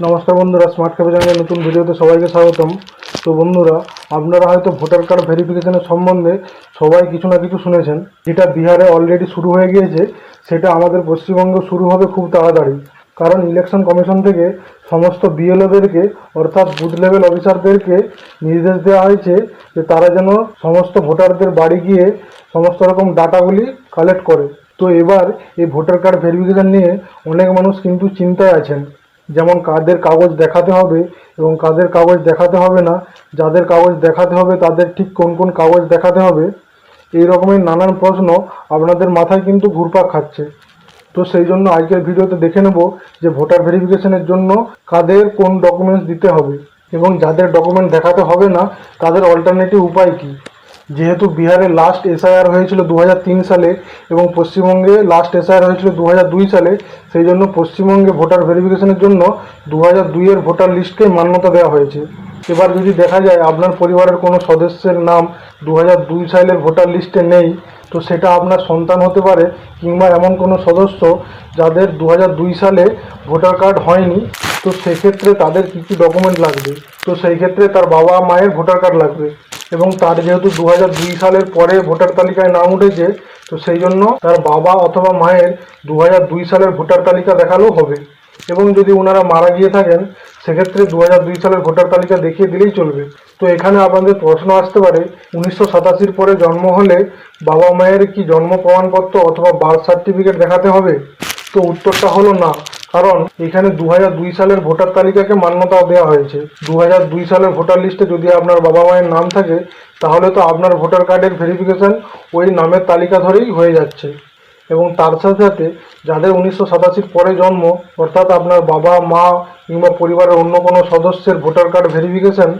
নমস্কার বন্ধুরা smart cafe চ্যানেলের নতুন ভিডিওতে সবাইকে স্বাগতম। তো বন্ধুরা, আপনারা হয়তো ভোটার কার্ড ভেরিফিকেশনের সম্বন্ধে সবাই কিছু না কিছু শুনেছেন। যেটা বিহারে অলরেডি শুরু হয়ে গিয়েছে, সেটা আমাদের পশ্চিমবঙ্গে শুরু হবে খুব তাড়াতাড়ি। কারণ ইলেকশন কমিশন থেকে সমস্ত বিএলওদেরকে অর্থাৎ বুথ লেভেল অফিসারদেরকে নির্দেশ দেওয়া হয়েছে যে তারা যেন সমস্ত ভোটারদের বাড়ি গিয়ে সমস্ত রকম ডাটাগুলি কালেক্ট করে। তো এবার এই ভোটার কার্ড ভেরিফিকেশন নিয়ে অনেক মানুষ কিন্তু চিন্তায় আছেন। যেমন কাদের কাগজ দেখাতে হবে এবং কাদের কাগজ দেখাতে হবে না, যাদের কাগজ দেখাতে হবে তাদের ঠিক কোন কোন কাগজ দেখাতে হবে, এই রকমের নানান প্রশ্ন আপনাদের মাথায় কিন্তু ঘুরপাক খাচ্ছে। তো সেই জন্য আজকের ভিডিওতে দেখে নেব যে ভোটার ভেরিফিকেশনের জন্য কাদের কোন ডকুমেন্টস দিতে হবে এবং যাদের ডকুমেন্ট দেখাতে হবে না, তাদের অল্টারনেটিভ উপায় কী? যেহেতু বিহারে লাস্ট এসআইআর হয়েছিল দু হাজার তিন সালে এবং পশ্চিমবঙ্গে লাস্ট এসআইআর হয়েছিল দু হাজার দুই সালে, সেই জন্য পশ্চিমবঙ্গে ভোটার ভেরিফিকেশনের জন্য দু হাজার দুইয়ের ভোটার লিস্টকে মান্যতা দেওয়া হয়েছে। এবার যদি দেখা যায় আপনার পরিবারের কোনো সদস্যের নাম দু দুই সালের ভোটার লিস্টে নেই, তো সেটা আপনার সন্তান হতে পারে কিংবা এমন কোনো সদস্য যাদের দু দুই সালে ভোটার কার্ড হয়নি, তো সেক্ষেত্রে তাদের কী কী ডকুমেন্ট লাগবে? তো সেই ক্ষেত্রে তার বাবা মায়ের ভোটার কার্ড লাগবে। এবং তার যেহেতু দু সালের পরে ভোটার তালিকায় নাম উঠেছে, তো সেই জন্য তার বাবা অথবা মায়ের দু সালের ভোটার তালিকা দেখালেও হবে। এবং যদি ওনারা মারা গিয়ে থাকেন, সেক্ষেত্রে দু দুই সালের ভোটার তালিকা দেখিয়ে দিলেই চলবে। তো এখানে আপনাদের প্রশ্ন আসতে পারে, উনিশশো সাতাশির পরে জন্ম হলে বাবা মায়ের কি জন্ম প্রমাণপত্র অথবা বার্থ সার্টিফিকেট দেখাতে হবে? তো উত্তরটা হলো না। কারণ এখানে দু সালের ভোটার তালিকাকে মান্যতা দেওয়া হয়েছে। দু সালের ভোটার লিস্টে যদি আপনার বাবা মায়ের নাম থাকে, তাহলে তো আপনার ভোটার কার্ডের ভেরিফিকেশান ওই নামের তালিকা ধরেই হয়ে যাচ্ছে। এবং তার সাথে সাথে যাদের উনিশশো সাতাশির পরে জন্ম, অর্থাৎ আপনার বাবা, মা কিংবা পরিবারের অন্য কোনো সদস্যের ভোটার কার্ড ভেরিফিকেশন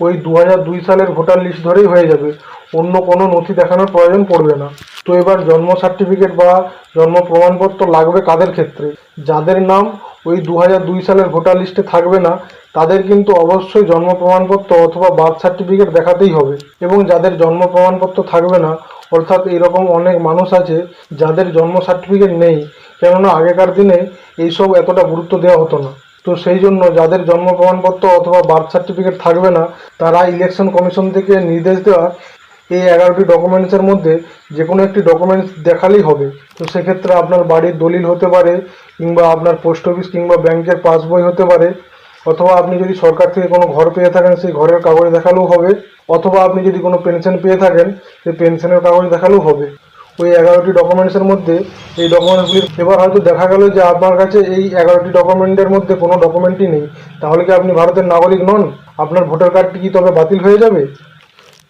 ওই দু দুই সালের ভোটার লিস্ট ধরেই হয়ে যাবে। অন্য কোনো নথি দেখানোর প্রয়োজন পড়বে না। তো এবার জন্ম সার্টিফিকেট বা জন্ম প্রমাণপত্র লাগবে কাদের ক্ষেত্রে? যাদের নাম ওই দু দুই সালের ভোটার লিস্টে থাকবে না, তাদের কিন্তু অবশ্যই জন্ম প্রমাণপত্র অথবা বার্থ সার্টিফিকেট দেখাতেই হবে। এবং যাদের জন্ম প্রমাণপত্র থাকবে না, অর্থাৎ এরকম অনেক মানুষ আছে যাদের জন্ম সার্টিফিকেট নেই, কেননা আগেকার দিনে এইসব এতটা গুরুত্ব দেওয়া হতো না। তো সেই জন্য যাদের জন্ম প্রমাণপত্র অথবা বার্থ সার্টিফিকেট থাকবে না, তারা ইলেকশন কমিশন থেকে নির্দেশ দেওয়া এই এগারোটি ডকুমেন্টসের মধ্যে যে কোনো একটি ডকুমেন্টস দেখালেই হবে। তো সেক্ষেত্রে আপনার বাড়ির দলিল হতে পারে, কিংবা আপনার পোস্ট অফিস কিংবা ব্যাংকের পাসবই হতে পারে, অথবা আপনি যদি সরকার থেকে কোনো ঘর পেয়ে থাকেন, সেই ঘরের কাগজ দেখালেও হবে, অথবা আপনি যদি কোনো পেনশন পেয়ে থাকেন, সেই পেনশনের কাগজ দেখালেও হবে। ওই এগারোটি ডকুমেন্টসের মধ্যে এই ডকুমেন্টসগুলি এবার হয়তো দেখা গেল যে আপনার কাছে এই এগারোটি ডকুমেন্টের মধ্যে কোনো ডকুমেন্টই নেই। তাহলে কি আপনি ভারতের নাগরিক নন? আপনার ভোটার কার্ডটি কি তবে বাতিল হয়ে যাবে?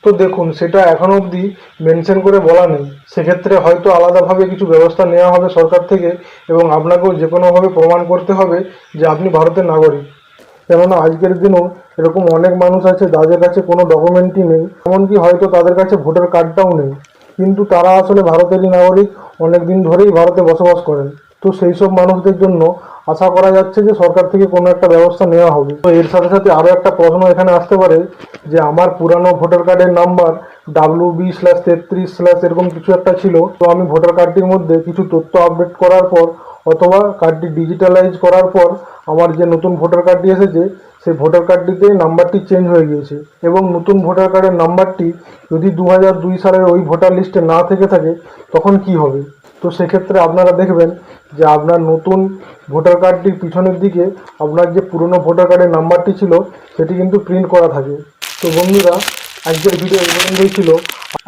তো দেখুন, সেটা এখনও অবধি মেনশন করে বলা নেই। সেক্ষেত্রে হয়তো আলাদাভাবে কিছু ব্যবস্থা নেওয়া হবে সরকার থেকে এবং আপনাকেও যে কোনোভাবে প্রমাণ করতে হবে যে আপনি ভারতের নাগরিক। কেননা আজকের দিনেও এরকম অনেক মানুষ আছে যাদের কাছে কোনো ডকুমেন্টই নেই। এমনকি হয়তো তাদের কাছে ভোটার কার্ডটাও নেই। কিন্তু তারা আসলে ভারতেরই নাগরিক অনেক দিন ধরেই ভারতে বসবাস করেন। তো সেই সব মানুষদের জন্য আশা করা যাচ্ছে যে সরকার থেকে কোনো একটা ব্যবস্থা নেওয়া হবে। তো এর সাথে সাথে আরও একটা প্রশ্ন এখানে আসতে পারে যে আমার পুরানো ভোটার কার্ডের নাম্বার ডাব্লিউ বি স্ল্যাশ তেত্রিশ স্ল্যাশ এরকম কিছু একটা ছিল। তো আমি ভোটার কার্ডটির মধ্যে কিছু তথ্য আপডেট করার পর অথবা কার্ডটি ডিজিটালাইজ করার পর আমার যে নতুন ভোটার কার্ডটি এসেছে সেই ভোটার কার্ডটিতে নাম্বারটি চেঞ্জ হয়ে গিয়েছে এবং নতুন ভোটার কার্ডের নাম্বারটি যদি দু হাজার দুই সালের ওই ভোটার লিস্টে না থেকে থাকে, তখন কি হবে? তো সেক্ষেত্রে আপনারা দেখবেন যে আপনার নতুন ভোটার কার্ডটির পিছনের দিকে আপনার যে পুরনো ভোটার কার্ডের নাম্বারটি ছিল, সেটি কিন্তু প্রিন্ট করা থাকে। তো বন্ধুরা, আজকের ভিডিও এই ছিল।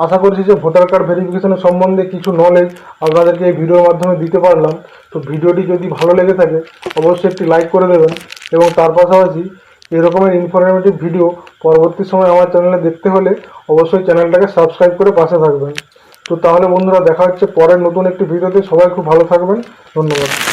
আশা করছি যে ভোটার কার্ড ভেরিফিকেশনের সম্বন্ধে কিছু নলেজ আপনাদেরকে এই ভিডিওর মাধ্যমে দিতে পারলাম। তো ভিডিওটি যদি ভালো লেগে থাকে, অবশ্যই একটি লাইক করে দেবেন এবং তার পাশাপাশি এরকমের ইনফরমেটিভ ভিডিও পরবর্তী সময় আমার চ্যানেলে দেখতে হলে অবশ্যই চ্যানেলটাকে সাবস্ক্রাইব করে পাশে থাকবেন। তো তাহলে বন্ধুরা দেখা হচ্ছে পরের নতুন একটি ভিডিওতে সবাই খুব ভালো থাকবেন। ধন্যবাদ।